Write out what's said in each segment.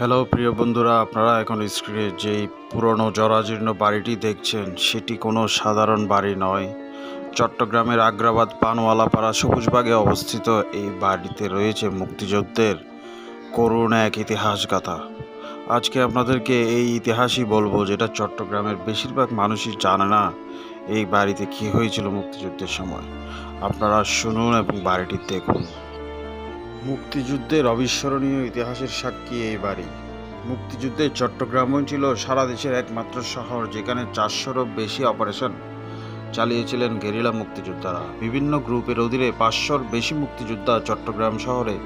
Hello প্রিয় বন্ধুরা, আপনারা এখন স্ক্রিনে যেই পুরনো জরাজীর্ণ বাড়িটি দেখছেন, সেটি কোনো সাধারণ বাড়ি নয়। চট্টগ্রামের আগ্রাবাদ পানওয়ালাপাড়া সবুজবাগে অবস্থিত এই বাড়িতে রয়েছে মুক্তিযুদ্ধের করুণ এক ইতিহাস গাথা আজকে আপনাদেরকে এই ইতিহাসই বলব, যেটা চট্টগ্রামের বেশিরভাগ মানুষই জানে না এই বাড়িতে কী হয়েছিল মুক্তিযুদ্ধের সময়। আপনারা শুনুন এবং বাড়িটি দেখুন। মুক্তিযুদ্ধের অবিস্মরণীয় ইতিহাসের সাক্ষী এই বাড়ি। মুক্তিযুদ্ধে চট্টগ্রামই ছিল সারা দেশের একমাত্র শহর যেখানে চারশোরও বেশি অপারেশন চালিয়েছিলেন গেরিলা মুক্তিযোদ্ধারা। বিভিন্ন গ্রুপের অধীনে পাঁচশোর বেশি মুক্তিযোদ্ধা চট্টগ্রাম শহরে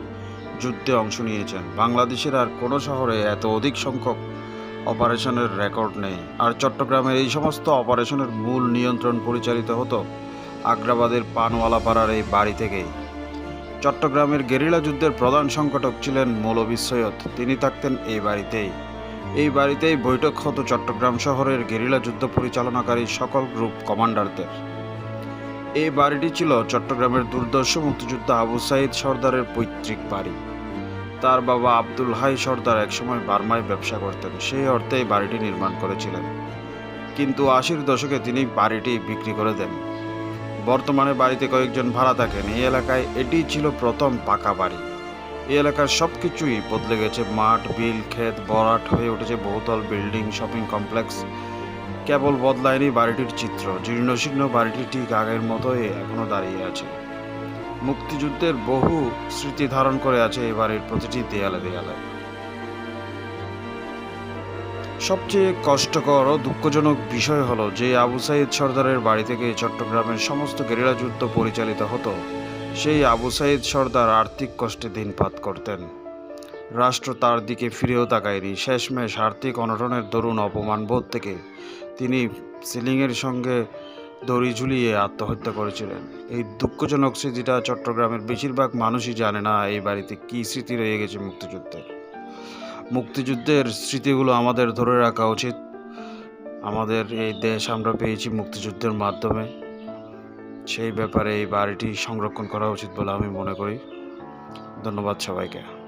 যুদ্ধে অংশ নিয়েছেন। বাংলাদেশের আর কোনো শহরে এত অধিক সংখ্যক অপারেশনের রেকর্ড নেই। আর চট্টগ্রামের এই সমস্ত অপারেশনের মূল নিয়ন্ত্রণ পরিচালিত হতো আগ্রাবাদের পানওয়ালাপাড়ার এই বাড়ি থেকেই। চট্টগ্রামের গেরিলা যুদ্ধের প্রধান সংগঠক ছিলেন মৌলভী সৈয়দ। তিনি থাকতেন এই বাড়িতেই। এই বাড়িতেই বৈঠক হতো চট্টগ্রাম শহরের গেরিলা যুদ্ধ পরিচালনাকারী সকল গ্রুপ কমান্ডারদের। এই বাড়িটি ছিল চট্টগ্রামের দুর্দর্শ মুক্তিযোদ্ধা আবু সাইদ সর্দারের পৈতৃক বাড়ি। তার বাবা আব্দুল হাই সর্দার একসময় বার্মায় ব্যবসা করতেন। সেই অর্থে এই বাড়িটি নির্মাণ করেছিলেন। কিন্তু আশির দশকে তিনি বাড়িটি বিক্রি করে দেন। বর্তমানে বাড়িতে কয়েকজন ভাড়া থাকেন। এই এলাকায় এটি ছিল প্রথম পাকা বাড়ি। এই এলাকার সব কিছুই বদলে গেছে। মাঠ, বিল, ক্ষেত, বরাট হয়ে উঠেছে বহুতল বিল্ডিং, শপিং কমপ্লেক্স। কেবল বদলায়নি বাড়িটির চিত্র। জীর্ণশীর্ণ বাড়িটি ঠিক আগের মতোই এখনও দাঁড়িয়ে আছে। মুক্তিযুদ্ধের বহু স্মৃতি ধারণ করে আছে এই বাড়ির প্রতিটি দেয়ালে দেয়ালে। সবচেয়ে কষ্টকর ও দুঃখজনক বিষয় হলো যে আবু সাইদ সর্দারের বাড়ি থেকে চট্টগ্রামের সমস্ত গেরিলা যুদ্ধ পরিচালিত হতো। সেই আবু সাইদ সর্দার আর্থিক কষ্টে দিনপাত করতেন। রাষ্ট্র তার দিকে ফিরেও তাকায়নি। শেষমেশ আর্থিক অনটনের দরুন অপমানবোধ থেকে তিনি সিলিংয়ের সঙ্গে দড়ি ঝুলিয়ে আত্মহত্যা করেছিলেন। এই দুঃখজনক স্মৃতিটা চট্টগ্রামের বেশিরভাগ মানুষই জানে না এই বাড়িতে কী স্মৃতি রয়ে গেছে মুক্তিযুদ্ধের। মুক্তিযুদ্ধের স্মৃতিগুলো আমাদের ধরে রাখা উচিত। আমাদের এই দেশ আমরা পেয়েছি মুক্তিযুদ্ধের মাধ্যমে। সেই ব্যাপারে এই বাড়িটি সংরক্ষণ করা উচিত বলে আমি মনে করি। ধন্যবাদ সবাইকে।